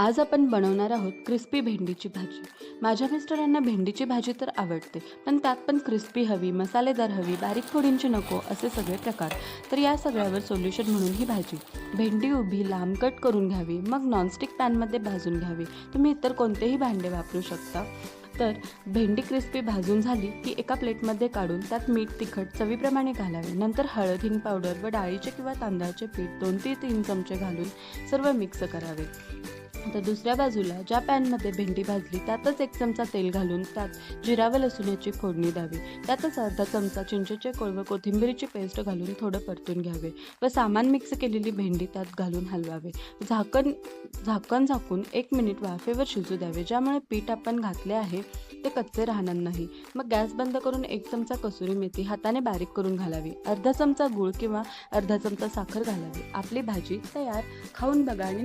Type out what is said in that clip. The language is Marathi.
आज आपण बनवणार आहोत क्रिस्पी भेंडीची भाजी. माझ्या मिस्टरांना भेंडीची भाजी तर आवडते पण त्यात पण क्रिस्पी हवी मसालेदार हवी बारीक फोडींची नको असे सगळे प्रकार. तर या सगळ्यावर सोल्युशन म्हणून ही भाजी. भेंडी उभी लांब कट करून घ्यावी मग नॉनस्टिक पॅनमध्ये भाजून घ्यावी. तुम्ही इतर कोणतेही भांडे वापरू शकता. तर भेंडी क्रिस्पी भाजून झाली की एका प्लेटमध्ये काढून त्यात मीठ तिखट चवीप्रमाणे घालावे. नंतर हळद हिंग पावडर व डाळीचे किंवा तांदळाचे पीठ दोन ते तीन चमचे घालून सर्व मिक्स करावे. तर दुसऱ्या बाजूला ज्या पॅनमध्ये भेंडी भाजली त्यातच एक चमचा तेल घालून त्यात जिरा व लसूणाची फोडणी द्यावी. त्यातच अर्धा चमचा चिंचेचे कोळ व कोथिंबीरीची पेस्ट घालून थोडं परतून घ्यावे व सामान मिक्स केलेली भेंडी त्यात घालून हलवावे. झाकण झाकण झाकून एक मिनिट वाफेवर शिजू द्यावे ज्यामुळे पीठ आपण घातले आहे ते कच्चे राहणार नाही. मग गॅस बंद करून एक चमचा कसुरी मेथी हाताने बारीक करून घालावी. अर्धा चमचा गूळ किंवा अर्धा चमचा साखर घालावी. आपली भाजी तयार. खाऊन बघा आणि